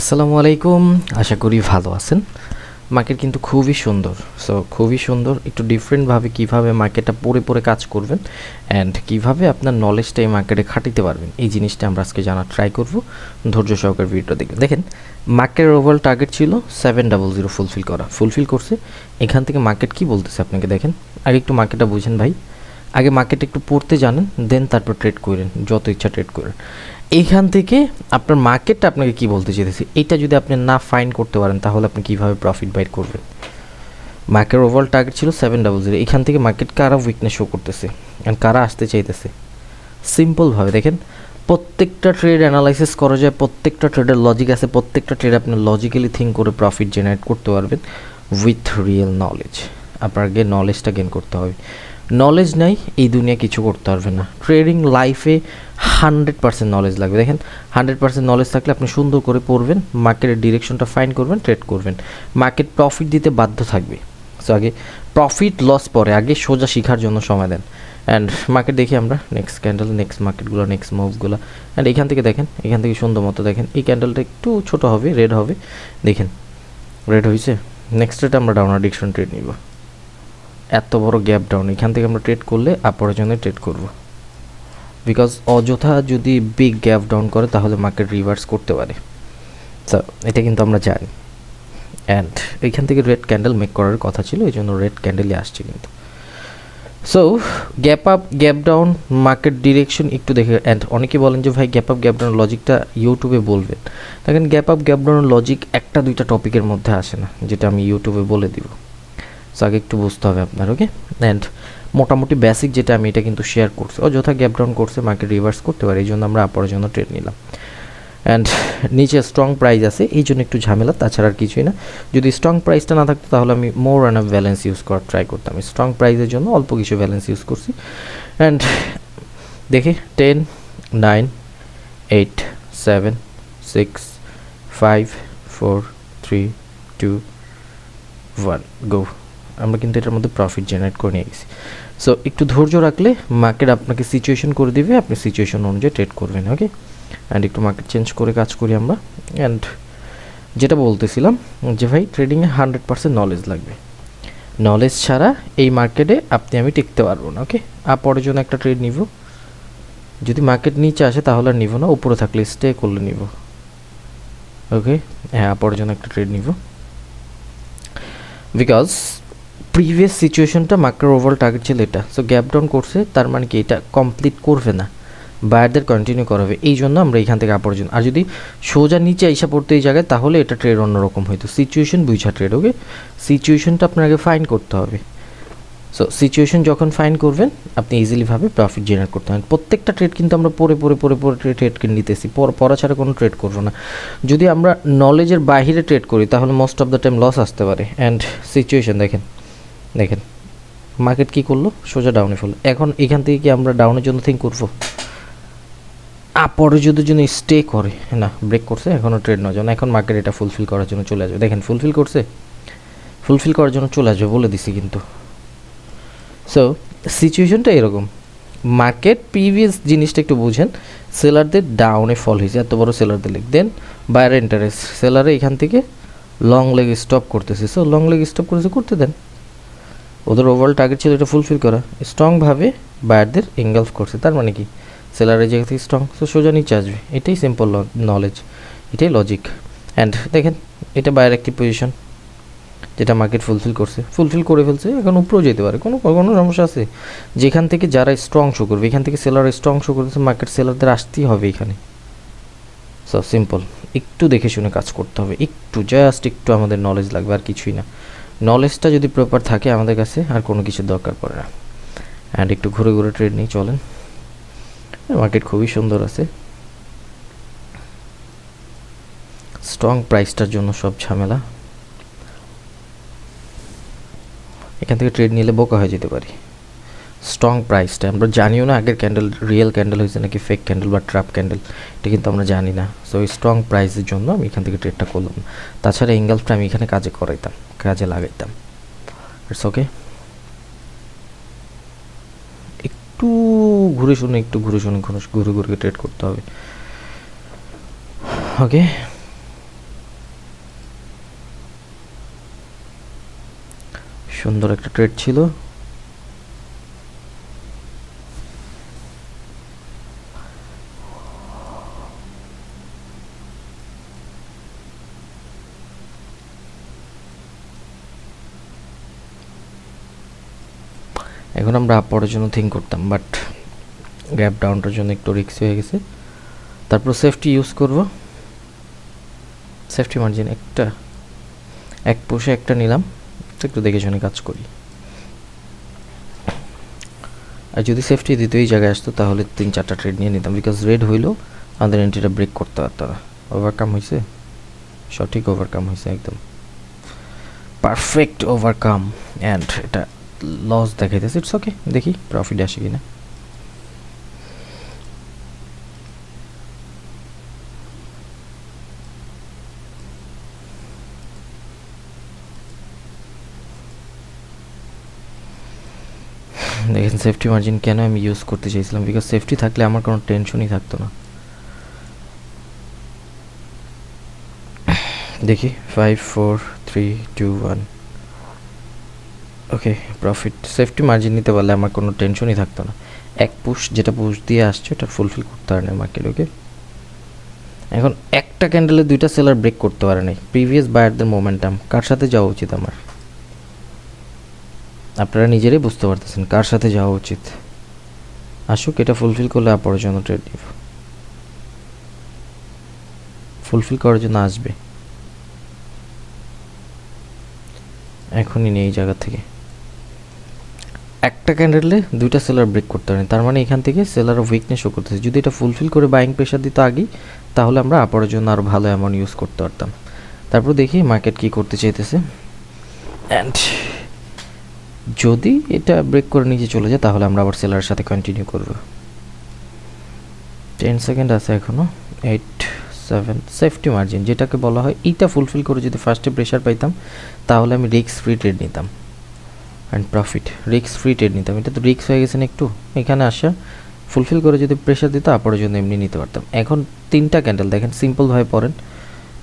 আসসালামু আলাইকুম। আশা করি ভালো আছেন। মার্কেট কিন্তু খুবই সুন্দর। সো খুবই সুন্দর। একটু ডিফারেন্টভাবে কীভাবে মার্কেটটা পড়ে পড়ে কাজ করবেন অ্যান্ড কীভাবে আপনার নলেজটা এই মার্কেটে খাটিতে পারবেন, এই জিনিসটা আমরা আজকে জানার ট্রাই করব। ধৈর্য সহকারে ভিডিওটা দেখবেন। দেখেন মার্কেটের ওভারঅল টার্গেট ছিল সেভেন ডাবল জিরো ফুলফিল করা। ফুলফিল করছে। এখান থেকে মার্কেট কি বলতেছে আপনাকে দেখেন? আগে একটু মার্কেটটা বুঝেন ভাই। আগে মার্কেট একটু পড়তে জানেন দেন তারপর ট্রেড করেন, যত ইচ্ছা ট্রেড করেন। এইখান থেকে আপনার মার্কেটটা আপনাকে কি বলতে চেয়েছে এইটা যদি আপনি না ফাইন করতে পারেন, তাহলে আপনি কীভাবে প্রফিট বাইট করবেন? মার্কেট ওভারঅল টার্গেট ছিল সেভেন ডাবল জিরো এখান থেকে মার্কেট কারা উইকনেস শো করতেছে? অ্যান্ড কারা আসতে চাইতেছে? সিম্পলভাবে দেখেন, প্রত্যেকটা ট্রেড অ্যানালাইসিস করা যায়, প্রত্যেকটা ট্রেডের লজিক আছে, প্রত্যেকটা ট্রেড আপনি লজিক্যালি থিঙ্ক করে প্রফিট জেনারেট করতে পারবেন উইথ রিয়েল নলেজ আপনাকে নলেজটা গেন করতে হবে। নলেজ নাই, এই দুনিয়া কিছু করতে পারবে না। ট্রেডিং লাইফে হান্ড্রেড পার্সেন্ট নলেজ লাগবে। দেখেন হান্ড্রেড পার্সেন্ট নলেজ থাকলে আপনি সুন্দর করে পড়বেন মার্কেটের ডিরেকশনটা ফাইন করবেন ট্রেড করবেন। মার্কেট প্রফিট দিতে বাধ্য থাকবে। সো আগে প্রফিট লস পরে, আগে সোজা শেখার জন্য সময় দেন। অ্যান্ড মার্কেট দেখি আমরা নেক্সট ক্যান্ডেল নেক্সট মার্কেটগুলো নেক্সট মুভগুলো অ্যান্ড এখান থেকে দেখেন, এখান থেকে সুন্দর মতো দেখেন, এই ক্যান্ডেলটা একটু ছোট হবে রেড হবে। দেখেন রেড হয়েছে নেক্সট রেট আমরা ডাউন ডিকশন ট্রেড নিব। এত বড় গ্যাপ ডাউন এখান থেকে আমরা ট্রেড করলে আপরের জন্য ট্রেড করব। বিকজ অযথা যদি বিগ গ্যাপ ডাউন করে, তাহলে মার্কেট রিভার্স করতে পারে। তো এটা কিন্তু আমরা জানি। অ্যান্ড এইখান থেকে রেড ক্যান্ডেল মেক করার কথা ছিল, এই জন্য রেড ক্যান্ডেলই আসছে কিন্তু। So gap up gap down market direction একটু দেখে। অ্যান্ড অনেকে বলেন যে, ভাই গ্যাপ আপ গ্যাপ ডাউন লজিকটা ইউটিউবে বলবেন। দেখেন gap up gap down logic একটা দুইটা টপিকের মধ্যে আসে না, যেটা আমি ইউটিউবে বলে দিব। সো আগে একটু বুঝতে হবে আপনার ওকে অ্যান্ড মোটামুটি বেসিক যেটা আমি এটা কিন্তু শেয়ার করছি। অযথা গ্যাপ ডাউন করছে মার্কেট রিভার্স করতে পারে এই জন্য আমরা আপরের জন্য ট্রেড নিলাম। অ্যান্ড নিচে স্ট্রং প্রাইস আছে এই জন্য একটু ঝামেলা, তাছাড়া আর কিছুই না। যদি স্ট্রং প্রাইসটা না থাকতো, তাহলে আমি মোর অ্যান্ড ব্যালেন্স ইউজ করার ট্রাই করতাম। স্ট্রং প্রাইসের জন্য অল্প কিছু ব্যালেন্স ইউজ করছি। অ্যান্ড দেখি ten nine eight seven six five four three two one go আমরা কিন্তু এটার মধ্যে প্রফিট জেনারেট করে নিয়ে গেছি। সো একটু ধৈর্য রাখলে মার্কেট আপনাকে সিচুয়েশন করে দিবে, আপনি সিচুয়েশন অনুযায়ী ট্রেড করবেন ওকে অ্যান্ড একটু মার্কেট চেঞ্জ করে কাজ করি আমরা। অ্যান্ড যেটা বলতেছিলাম যে ভাই ট্রেডিংয়ে হান্ড্রেড পার্সেন্ট নলেজ লাগবে। নলেজ ছাড়া এই মার্কেটে আপনি, আমি টিকতে পারব না ওকে পরের জন্য একটা ট্রেড নিব। যদি মার্কেট নিচে আসে তাহলে আর নিব না, উপরে থাকলে স্টে করলে নিব। ওকে হ্যাঁ পরের জন্য একটা ট্রেড নিব। বিকজ প্রিভিয়াস সিচুয়েশনটা মার্কেট ওভারঅল টার্গেট ছিল এটা। সো গ্যাপ ডাউন করছে, তার মানে কি এটা কমপ্লিট করবে না। বায়ারদের কন্টিনিউ করাবে। এই জন্য আমরা এখান থেকে আপর জন্য আর যদি সোজা নিচে আইসা পড়তে এই জায়গায়, তাহলে এটা ট্রেড অন্যরকম হইতো। সিচুয়েশন বুঝা ট্রেড ওকে সিচুয়েশনটা আপনাকে ফাইন করতে হবে। সো সিচুয়েশন যখন ফাইন করবেন, আপনি ইজিলিভাবে প্রফিট জেনারেট করতে পারেন। প্রত্যেকটা ট্রেড কিন্তু আমরা পরে পরে পরে পরে ট্রেড কিনে নিতেছি। পড়া ছাড়া কোনো ট্রেড করব না। যদি আমরা নলেজের বাহিরে ট্রেড করি, তাহলে most of the time loss আসতে পারে। অ্যান্ড সিচুয়েশন দেখেন। দেখেন মার্কেট কী করল? সোজা ডাউনে ফেলল। এখন এখান থেকে কি আমরা ডাউনের জন্য থিঙ্ক করব? পরে যদি জন্য স্টে করে, না ব্রেক করছে এখনও ট্রেড নয়। এখন মার্কেট এটা ফুলফিল করার জন্য চলে আসবে। দেখেন ফুলফিল করছে ফুলফিল করার জন্য চলে আসবে বলে দিছি কিন্তু। সো সিচুয়েশনটা এরকম। মার্কেট প্রিভিয়াস জিনিসটা একটু বুঝেন সেলারদের ডাউনে ফল হয়েছে। এত বড় সেলারদের লিখ দেন বাইরে ইন্টারেস্ট সেলারে এখান থেকে লং লেগ স্টপ করতেছে। সো লং লেগ স্টপ করেছে, করতে দেন। ওদের ওভারঅল টার্গেট ছিল এটা ফুলফিল করা। স্ট্রংভাবে বায়ারদের এঙ্গলফ করছে। তার মানে কি? সেলারের জায়গা থেকে স্ট্রং সো সোজা নিচে আসবে। এটাই সিম্পল নলেজ এটাই লজিক অ্যান্ড দেখেন, এটা বায়ার একটি পজিশন যেটা মার্কেট ফুলফিল করছে। ফুলফিল করে ফেলছে, এখন উপরেও যেতে পারে। কোনো কোনো সমস্যা আছে? যেখান থেকে যারা স্ট্রং শো করবে, এখান থেকে সেলার স্ট্রং শো করতেছে মার্কেট সেলারদের আসতেই হবে এখানে। সো সিম্পল একটু দেখে শুনে কাজ করতে হবে। একটু জাস্ট একটু আমাদের নলেজ লাগবে, আর কিছুই না। নলেজটা যদি প্রপার থাকে আমাদের কাছে, আর কোনো কিছু দরকার পড়ে না। অ্যান্ড একটু ঘুরে ঘুরে ট্রেড নিয়ে চলেন। মার্কেট খুবই সুন্দর আছে। স্ট্রং প্রাইসটার জন্য সব ঝামেলা। এখান থেকে ট্রেড নিলে বোকা হয়ে যেতে পারি। স্ট্রং প্রাইসটা আমরা জানিও না আগের ক্যান্ডেল রিয়েল ক্যান্ডেল হয়েছে নাকি ফেক ক্যান্ডেল বা ট্রাপ ক্যান্ডেল এটা কিন্তু আমরা জানি না। সো ওই স্ট্রং প্রাইসের জন্য আমি এখান থেকে ট্রেডটা করলাম। তাছাড়া এঙ্গেলসটা আমি এখানে কাজে করাইতাম, কাজে লাগাইতাম। ইটস ওকে একটু ঘুরে শুনে, একটু ঘুরে শুনে ঘুরে ঘুরে ঘুরে ট্রেড করতে হবে। ওকে সুন্দর একটা ট্রেড ছিল। আমরা আপ পড়ার জন্য থিঙ্ক করতাম বাট গ্যাপ ডাউনটার জন্য একটু রিক্স হয়ে গেছে। তারপর সেফটি ইউজ করব। সেফটি মার্জিন একটা, এক পোষে একটা নিলাম একটু দেখে শুনে কাজ করি। আর যদি সেফটি এই জায়গায় আসতো, তাহলে তিন চারটা ট্রেড নিয়ে নিতাম বিকজ রেড হইলেও আমাদের এন্ট্রিটা ব্রেক করতে পারতো না ওভারকাম হয়েছে সঠিক ওভারকাম হয়েছে একদম। পারফেক্ট ওভারকাম অ্যান্ড এটা লস দেখাইতেছে ইটস ওকে দেখি প্রফিট আসে কিনা। দেখেন সেফটি মার্জিন কেন আমি ইউজ করতে চাইছিলাম? বিকজ সেফটি থাকলে আমার কোনো টেনশনই থাকতো না। দেখি five four three two one okay profit safety margin নিতে পারলে আমার কোনো টেনশনই থাকতো না। এক পুশ যেটা পুশ দিয়ে আসছে, ওটা ফুলফিল করতে পারে মার্কেট ওকে এখন একটা ক্যান্ডেলে দুইটা সেলার ব্রেক করতে পারে নাই। প্রিভিয়াস বায়ারদের মোমেন্টাম কার সাথে যাওয়া উচিত আমার? আপনারা নিজেরাই বুঝতে পারতেছেন, কার সাথে যাওয়া উচিত? আসুক, এটা ফুলফিল করলে আপনার জন্য ট্রেড নিব ফুলফিল করার জন্য আসবে। এখনই নেই জায়গা থেকে। একটা ক্যান্ডেলে দুইটা সেলার ব্রেক করতে পারেন। তার মানে এখান থেকে সেলার উইকনেস শো করতেছে। যদি এটা ফুলফিল করে বাইং প্রেশার দিত আগেই, তাহলে আমরা আপারের জন্য আরও ভালো অ্যামাউন্ট ইউজ করতে পারতাম। তারপর দেখি মার্কেট কি করতে চাইতেছে। অ্যান্ড যদি এটা ব্রেক করে নিচে চলে যায়, তাহলে আমরা আবার সেলারের সাথে কন্টিনিউ করব। টেন সেকেন্ড আছে এখনও এইট সেভেন সেফটি মার্জিন যেটাকে বলা হয় এইটা ফুলফিল করে যদি ফার্স্টে প্রেশার পাইতাম, তাহলে আমি রিক্স ফ্রি ট্রেড নিতাম। অ্যান্ড প্রফিট রিক্স ফ্রি ট্রেড নিতাম। এটা তো রিক্স হয়ে গেছে একটু? এখানে আসা ফুলফিল করে যদি প্রেশার দিত আপরের জন্য এমনি নিতে পারতাম। এখন তিনটা ক্যান্ডেল দেখেন সিম্পলভাবে পড়েন।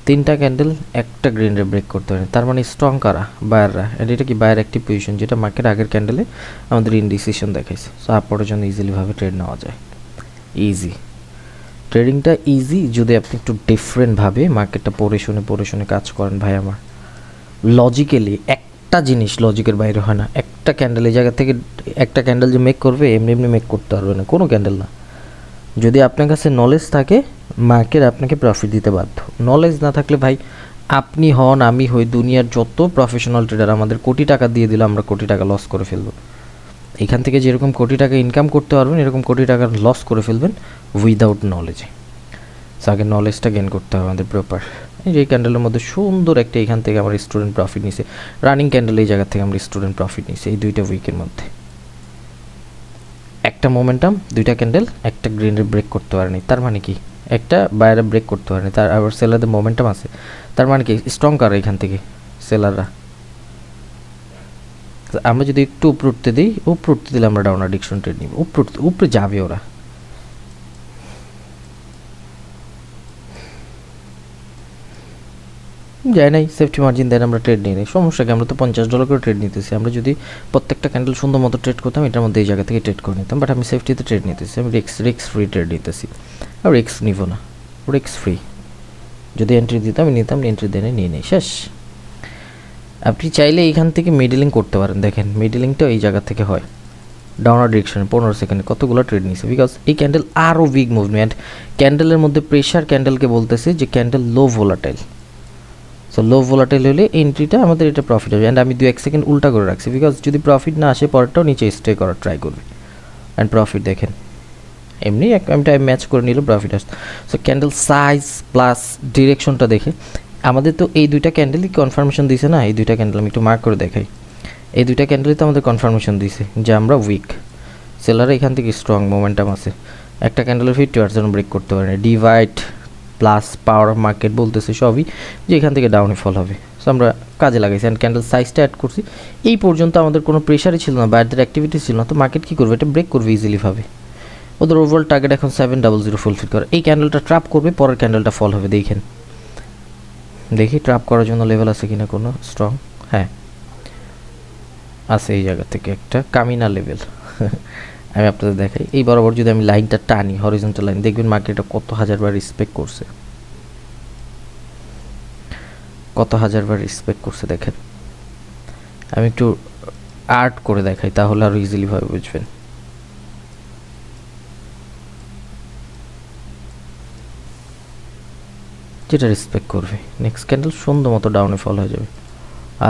তিনটা ক্যান্ডেল একটা গ্রিন রে ব্রেক করতে পারেন। তার মানে স্ট্রং কারা? বায়াররা এন্ড এটা কি বায়ার অ্যাক্টিভ পজিশন যেটা মার্কেট আগের ক্যান্ডেলে আমাদের ইনডিসিশন দেখাইছে। সো আপরের জন্য ইজিলিভাবে ট্রেড নেওয়া যায়। ইজি ট্রেডিংটা ইজি যদি আপনি একটু ডিফারেন্টভাবে মার্কেটটা পড়ে শুনে পড়ে শুনে কাজ করেন ভাই আমার। লজিক্যালি একটা জিনিস লজিকের বাইরে হয় না। একটা ক্যান্ডেল এই জায়গা থেকে একটা ক্যান্ডেল যে মেক করবে, এমনি এমনি মেক করতে পারবে না। কোনো ক্যান্ডেল না। যদি আপনার কাছে নলেজ থাকে মার্কেট আপনাকে প্রফিট দিতে বাধ্য। নলেজ না থাকলে ভাই, আপনি হন, আমি হই দুনিয়ার যত প্রফেশনাল ট্রেডার আমাদের কোটি টাকা দিয়ে দিলে আমরা কোটি টাকা লস করে ফেলব। এখান থেকে যেরকম কোটি টাকা ইনকাম করতে পারবেন, এরকম কোটি টাকা লস করে ফেলবেন উইদাউট নলেজে সো আগে নলেজটা গেন করতে হবে আমাদের প্রপার যে ক্যান্ডেলের মধ্যে সুন্দর একটা এখান থেকে আমার স্টুডেন্ট প্রফিট নিছে। রানিং ক্যান্ডেল এই জায়গা থেকে আমরা স্টুডেন্ট প্রফিট নিছে, এই দুইটা উইকের মধ্যে। একটা মোমেন্টাম দুইটা ক্যান্ডেল একটা গ্রিনের ব্রেক করতে পারেনি। তার মানে কি? একটা বাইরে ব্রেক করতে পারেনি। তার আবার সেলারদের মোমেন্টাম আছে। তার মানে কি? স্ট্রং কার এখান থেকে সেলাররা আমরা যদি একটু উপরে উঠতে দিই, উপরে উঠতে দিলে আমরা ডাউন অ্যাডিকশন ট্রেড নিব। উপরে উপরে যাবে ওরা। যায় নাই সেফটি মার্জিন দেন আমরা ট্রেড নিয়ে নিই। সমস্যা কি? আমরা তো পঞ্চাশ ডলার করে ট্রেড নিতেছি। আমরা যদি প্রত্যেকটা ক্যান্ডেল সুন্দর মতো ট্রেড করতাম, এটার মধ্যে এই জায়গা থেকে ট্রেড করে নিতাম। বাট আমি সেফটিতে ট্রেড নিতেছি। আমি রিক্স রিক্স ফ্রি ট্রেড নিতেছি। আর রিক্স নিব না। রিক্স ফ্রি যদি এন্ট্রি দিতাম নিতাম এন্ট্রি দেনে নিয়ে নিই। শেষ। আপনি চাইলে এইখান থেকে মিডলিং করতে পারেন। দেখেন মিডলিংটা এই জায়গা থেকে হয়। ডাউনার ডিরেকশনে পনেরো সেকেন্ডে কতগুলো ট্রেড নিছে? বিকজ এই ক্যান্ডেল আরও উইক মুভমেন্ট ক্যান্ডেলের মধ্যে প্রেশার ক্যান্ডেলকে বলতেছে যে candle low volatile so low volatile হলে এন্ট্রিটা আমাদের এটা প্রফিট হবে। অ্যান্ড আমি দু এক সেকেন্ড উল্টা করে রাখছি। বিকজ যদি প্রফিট না আসে, পরেরটাও নিচে স্টে করার ট্রাই করবে। অ্যান্ড প্রফিট দেখেন। এমনি এক আমি টাইম ম্যাচ করে নিলে প্রফিট আসতো সো ক্যান্ডেল সাইজ প্লাস ডিরেকশনটা দেখে। আমাদের তো এই দুইটা ক্যান্ডেলই কনফার্মেশন দিছে না? এই দুইটা ক্যান্ডেল আমি একটু মার্ক করে দেখাই। এই দুইটা ক্যান্ডেলই তো আমাদের কনফার্মেশন দিছে যে আমরা উইক সেলার এখান থেকে স্ট্রং মোমেন্টাম আছে। একটা ক্যান্ডেলের ফিফটি পার্সেন্ট ব্রেক করতে পারে ডিভাইড প্লাস পাওয়ার মার্কেট বলতেছে সবই, যে এখান থেকে ডাউনে ফল হবে। সো আমরা কাজে লাগাইছি অ্যান্ড ক্যান্ডেল সাইজটা অ্যাড করছি। এই পর্যন্ত আমাদের কোনো প্রেশারই ছিল না বাইরের অ্যাক্টিভিটি ছিল না, তো মার্কেট কী করবে? এটা ব্রেক করবে ইজিলি ভাবে। ওদের ওভারঅল টার্গেট এখন সেভেন ডাবল জিরো ফুলফিল করে। এই ক্যান্ডেলটা ট্র্যাপ করবে, পরের ক্যান্ডেলটা ফল হবে, দেখেন। দেখি ট্র্যাপ করার জন্য লেভেল আছে কিনা কোনো স্ট্রং হ্যাঁ। আছে এই জায়গা থেকে একটা, কামিনা লেভেল আমি আপনাদের দেখাই। এই বরাবর যদি আমি লাইনটা টানি হরিজন্টাল লাইন দেখবেন মার্কেটটা কত হাজারবার রিসপেক্ট করছে। কত হাজারবার রিসপেক্ট করছে, দেখেন। আমি একটু আর্ট করে দেখাই, তাহলে আরও ইজিলিভাবে বুঝবেন। যেটা রেসপেক্ট করবে নেক্সট ক্যান্ডেল সুন্দর মতো ডাউনে ফল হয়ে যাবে।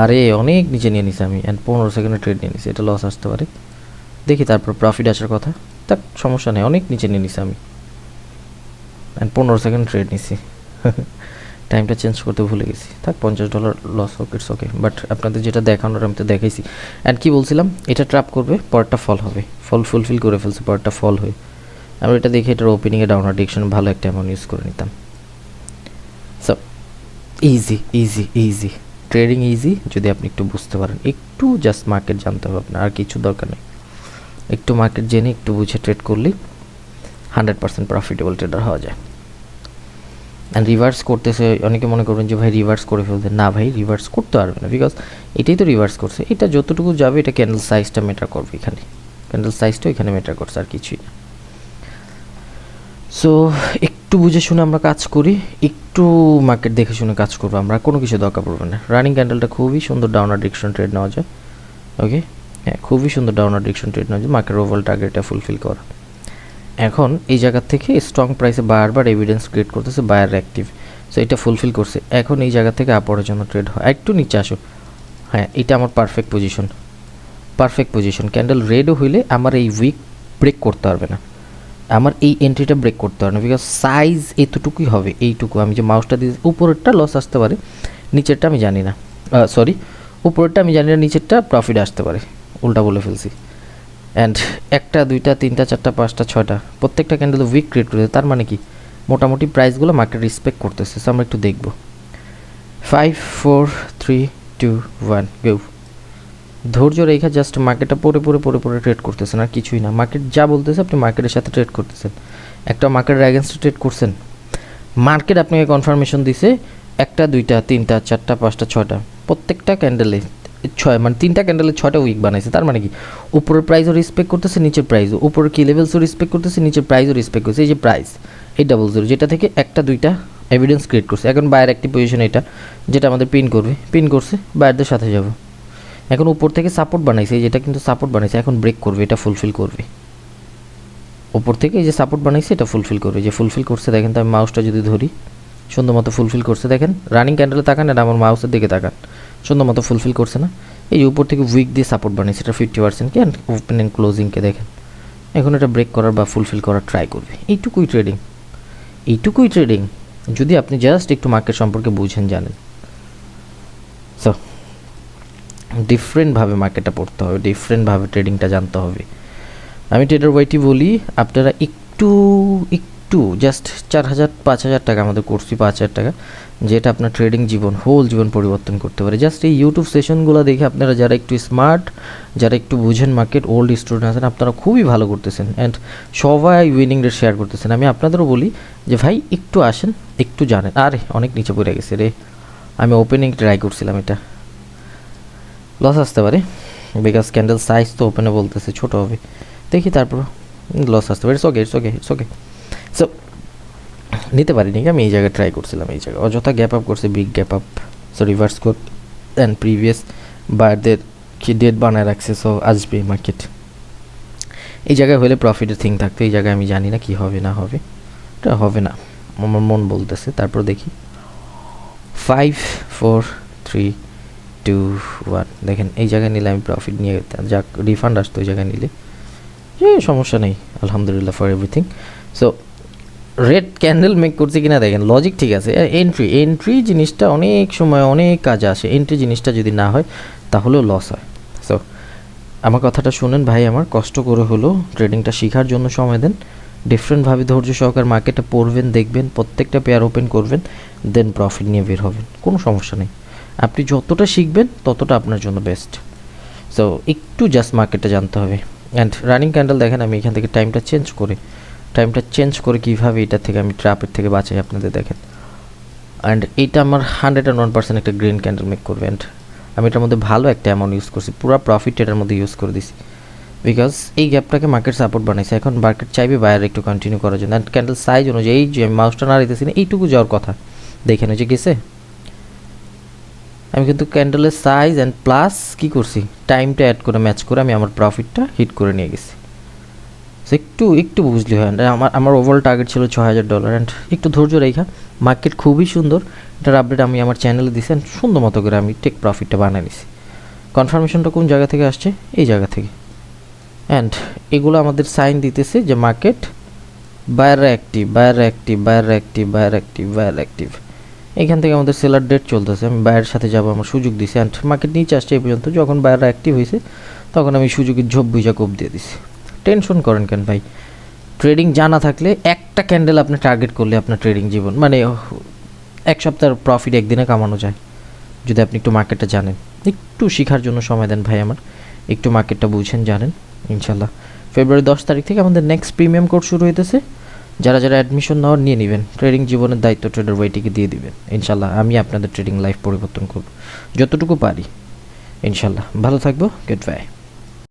আরে, অনেক নিচে নিয়ে নিছি আমি অ্যান্ড পনেরো সেকেন্ডে ট্রেড নিয়ে নিছি, এটা লস আসতে পারে। দেখি তারপর প্রফিট আসার কথা। তা সমস্যা নেই, অনেক নিচে নিয়ে নিছি আমি। অ্যান্ড পনেরো সেকেন্ড ট্রেড নিছি। টাইমটা চেঞ্জ করতে ভুলে গেছি। থাক, পঞ্চাশ ডলার লস হোক ইটস ওকে বাট আপনাদের যেটা দেখানোর, আমি তো দেখাইছি। অ্যান্ড কি বলছিলাম? এটা ট্র্যাপ করবে পরেরটা ফল হবে। ফল ফুলফিল করে ফেলছে পরেরটা ফল হয়ে। আমি এটা দেখে এটার ওপেনিংয়ে ডাউন ডিকশন ভালো একটা অ্যামাউন্ট ইউজ করে নিতাম। So easy easy easy trading easy যদি আপনি একটু বুঝতে পারেন। একটু জাস্ট মার্কেট জানতে হবে আপনার, আর কিছু দরকার নেই। একটু মার্কেট জেনে, একটু বুঝে ট্রেড করলেই হান্ড্রেড পার্সেন্ট প্রফিটেবল ট্রেডার হওয়া যায়। অ্যান্ড রিভার্স করতেছে, অনেকে মনে করবেন যে ভাই রিভার্স করে ফেলতে। না ভাই রিভার্স করতে পারবে না বিকজ এটাই তো রিভার্স করছে। এটা যতটুকু যাবে, এটা ক্যান্ডেল সাইজটা মেটার করবে এখানে। ক্যান্ডেল সাইজটা এখানে মেটার করছে আর কিছুই না। সো একটু বুঝে শুনে আমরা কাজ করি, একটু মার্কেট দেখে শুনে কাজ করব আমরা, কোনো কিছু দরকার পড়বে না। রানিং ক্যান্ডেলটা খুবই সুন্দর ডাউনার ডিরেকশন ট্রেড নেওয়া যায়। ওকে হ্যাঁ খুবই সুন্দর ডাউনার ডিরেকশন ট্রেড যায় মার্কেট ওভাল টার্গেটটা ফুলফিল করা। এখন এই জায়গা থেকে স্ট্রং প্রাইসে বারবার এভিডেন্স ক্রিয়েট করতেছে বায়ার অ্যাক্টিভ সো এটা ফুলফিল করছে। এখন এই জায়গা থেকে আপরের জন্য ট্রেড হয়। একটু নিচে আসো হ্যাঁ এটা আমার perfect position perfect position candle রেডও হইলে আমার এই উইক ব্রেক করতে পারবে না। আমার এই এন্ট্রিটা ব্রেক করতে পারে না। বিকজ সাইজ এতটুকুই হবে এইটুকু। আমি যে মাউসটা দিয়ে উপরেরটা লস আসতে পারে, নিচেরটা আমি জানি না। সরি উপরেরটা আমি জানি না, নিচেরটা প্রফিট আসতে পারে। উল্টা বলে ফেলছি। অ্যান্ড একটা, দুইটা, তিনটা, চারটা, পাঁচটা, ছয়টা, প্রত্যেকটা ক্যান্ডেল উইক ক্রিয়েট করেছে তার মানে কি? মোটামুটি প্রাইসগুলো মার্কেট রেসপেক্ট করতেছে। সো আমরা একটু দেখব। Five four three two one go ধৈর্য রেখা জাস্ট মার্কেটটা পরে পরে পরে পরে ট্রেড করতেছেন। আর কিছুই না। মার্কেট যা বলতেছে, আপনি মার্কেটের সাথে ট্রেড করতেছেন। একটা মার্কেটের অ্যাগেনস্টে ট্রেড করছেন। মার্কেট আপনাকে কনফার্মেশন দিছে, একটা, দুইটা, তিনটা, চারটা, পাঁচটা, ছয়টা। প্রত্যেকটা ক্যান্ডেলে ছয় মানে তিনটা ক্যান্ডেলে ছয়টা উইক বানাইছে। তার মানে কি? উপরের প্রাইসও রেসপেক্ট করতেছে, নিচের প্রাইসও উপরের কি লেভেলসও রেসপেক্ট করতেছে, নিচের প্রাইসও রেসপেক্ট করছে এই যে প্রাইস এই ডাবল জিরো যেটা থেকে একটা, দুইটা এভিডেন্স ক্রিয়েট করছে। এখন বায়ার একটি পজিশন এটা, যেটা আমাদের পিন করবে। পিন করছে বায়ারদের সাথে যাব। এখন উপর থেকে সাপোর্ট বানাইছে যেটা কিন্তু সাপোর্ট বানাইছে, এখন ব্রেক করবে, এটা ফুলফিল করবে। উপর থেকে এই যে সাপোর্ট বানাইছে, এটা ফুলফিল করবে। যে ফুলফিল করছে, দেখেন তো আমি মাউসটা যদি ধরি, সুন্দর মতো ফুলফিল করছে। দেখেন রানিং ক্যান্ডেলে তাকান, আর আমার মাউসের দিকে তাকান। সুন্দর মতো ফুলফিল করছে না। এই উপর থেকে উইক দিয়ে সাপোর্ট বানিয়েছে, এটা ফিফটি পার্সেন্টকে অ্যান্ড ওপেন অ্যান্ড ক্লোজিংকে দেখেন। এখন এটা ব্রেক করার বা ফুলফিল করার ট্রাই করবে। এইটুকুই ট্রেডিং এইটুকুই ট্রেডিং যদি আপনি জাস্ট একটু মার্কেট সম্পর্কে বুঝেন, জানেন। সো ডিফারেন্টভাবে মার্কেটটা পড়তে হবে ডিফারেন্টভাবে ট্রেডিংটা জানতে হবে। আমি ট্রেডার ওয়াইটি বলি, আপনারা একটু একটু জাস্ট চার হাজার পাঁচ হাজার টাকা, আমাদের করছি পাঁচ হাজার টাকা, যেটা আপনার ট্রেডিং জীবন হোল জীবন পরিবর্তন করতে পারে। জাস্ট এই ইউটিউব সেশনগুলো দেখে আপনারা যারা একটু স্মার্ট যারা একটু বুঝেন মার্কেট ওল্ড স্টুডেন্ট আছেন, আপনারা খুবই ভালো করতেছেন অ্যান্ড সবাই উইনিং রেট শেয়ার করতেছেন। আমি আপনাদেরও বলি যে, ভাই, একটু আসেন, একটু জানেন। আরে, অনেক নিচে পড়ে গেছে রে। আমি ওপেনিং ট্রাই করছিলাম এটা। লস আসতে পারে। বিকজ ক্যান্ডেল সাইজ তো ওপেনে বলতেছে, ছোটো হবে। দেখি তারপর লস আসতে পারে। It's okay it's okay it's okay so নিতে পারিনি আমি এই জায়গায় ট্রাই করছিলাম, এই জায়গায়। অযথা গ্যাপ আপ করছে big gap up so reverse code and previous বায়ারদের কি ডেট বানায় রাখছে সো আসবে মার্কেট এই জায়গায় হলে প্রফিটের থিং থাকতো, এই জায়গায় আমি জানি না কি হবে, না হবে। এটা হবে না। আমার মন বলতেছে, তারপর দেখি। Five four three two one দেখেন, এই জায়গায় নিলে আমি প্রফিট নিয়ে যাক রিফান্ড আসতো ওই জায়গায় নিলে। সমস্যা নেই, আলহামদুলিল্লাহ for everything so red candle make করছে কিনা দেখেন লজিক ঠিক আছে। এন্ট্রি এন্ট্রি জিনিসটা অনেক সময় অনেক কাজে আসে। এন্ট্রি জিনিসটা যদি না হয়, তাহলেও লস হয়। সো আমার কথাটা শুনেন ভাই, আমার কষ্ট করে হলো ট্রেডিংটা শেখার জন্য সময় দেন। ডিফারেন্টভাবে ধৈর্য সহকার মার্কেটে পড়বেন, দেখবেন, প্রত্যেকটা পেয়ার ওপেন করবেন দেন প্রফিট নিয়ে বের হবেন। কোনো সমস্যা নেই। আপনি যতটা শিখবেন, ততটা আপনার জন্য বেস্ট সো একটু জাস্ট মার্কেটে জানতে হবে। অ্যান্ড রানিং ক্যান্ডেল দেখেন, আমি এখান থেকে টাইমটা চেঞ্জ করে টাইমটা চেঞ্জ করে কীভাবে এটা থেকে আমি ট্র্যাপের থেকে বাঁচাই আপনাদের দেখেন। অ্যান্ড এইটা আমার হান্ড্রেড অ্যান্ড ওয়ান পার্সেন্ট একটা গ্রিন ক্যান্ডেল মেক করবে। অ্যান্ড আমি এটার মধ্যে ভালো একটা অ্যামাউন্ট ইউজ করছি, পুরো প্রফিট এটার মধ্যে ইউজ করে দিছি। বিকজ এই গ্যাপটাকে মার্কেট সাপোর্ট বানাইছে। এখন মার্কেট চাইবে বায়ার একটু কন্টিনিউ করার জন্য। অ্যান্ড ক্যান্ডেল সাইজ অনুযায়ী যে আমি মাউসটা নাড়াইতেছি না এইটুকু যাওয়ার কথা। ওই যে গেছে। আমি কিন্তু ক্যান্ডেলের সাইজ অ্যান্ড প্লাস কি করছি? টাইমটা অ্যাড করে ম্যাচ করে আমি আমার প্রফিটটা হিট করে নিয়ে গেছি। একটু একটু বুঝলি হয়। আমার আমার ওভারঅল টার্গেট ছিল ছ হাজার ডলার অ্যান্ড একটু ধৈর্য রেখা মার্কেট খুবই সুন্দর। এটার আপডেট আমি আমার চ্যানেলে দিছি অ্যান্ড সুন্দর মতো করে আমি টেক প্রফিটটা বানিয়ে নিছি। কনফার্মেশনটা কোন জায়গা থেকে আসছে? এই জায়গা থেকে। অ্যান্ড এগুলো আমাদের সাইন দিতেছে যে market buyer active buyer active buyer active buyer active buyer active এখান থেকে আমাদের সেলার ডেট চলতেছে। আমি বায়ের সাথে যাব, আমার সুযোগ দিছি। অ্যান্ড মার্কেট নিচে আসছে এই পর্যন্ত। যখন বায়ার অ্যাক্টিভ হয়েছে তখন আমি সুযোগের ঝোপ বুঝা কোপ দিয়ে দিছি। টেনশন করেন কেন ভাই? ট্রেডিং জানা থাকলে একটা ক্যান্ডেল আপনি টার্গেট করলে আপনার ট্রেডিং জীবন মানে এক সপ্তাহের প্রফিট একদিনে কামানো যায়। যদি আপনি একটু মার্কেটটা জানেন, একটু শেখার জন্য সময় দেন ভাই আমার, একটু মার্কেটটা বুঝেন, জানেন, ইনশাল্লাহ। ফেব্রুয়ারি দশ তারিখ থেকে আমাদের নেক্সট প্রিমিয়াম কোর্স শুরু হইতেছে। যারা যারা অ্যাডমিশন নেওয়ার, নিয়ে নেবেন। ট্রেডিং জীবনের দায়িত্ব ট্রেডার ওয়াইটিকে দিয়ে দিবেন। ইনশাল্লাহ আমি আপনাদের ট্রেডিং লাইফ পরিবর্তন করব। যতটুকু পারি, ইনশাল্লাহ। ভালো থাকব গুড বাই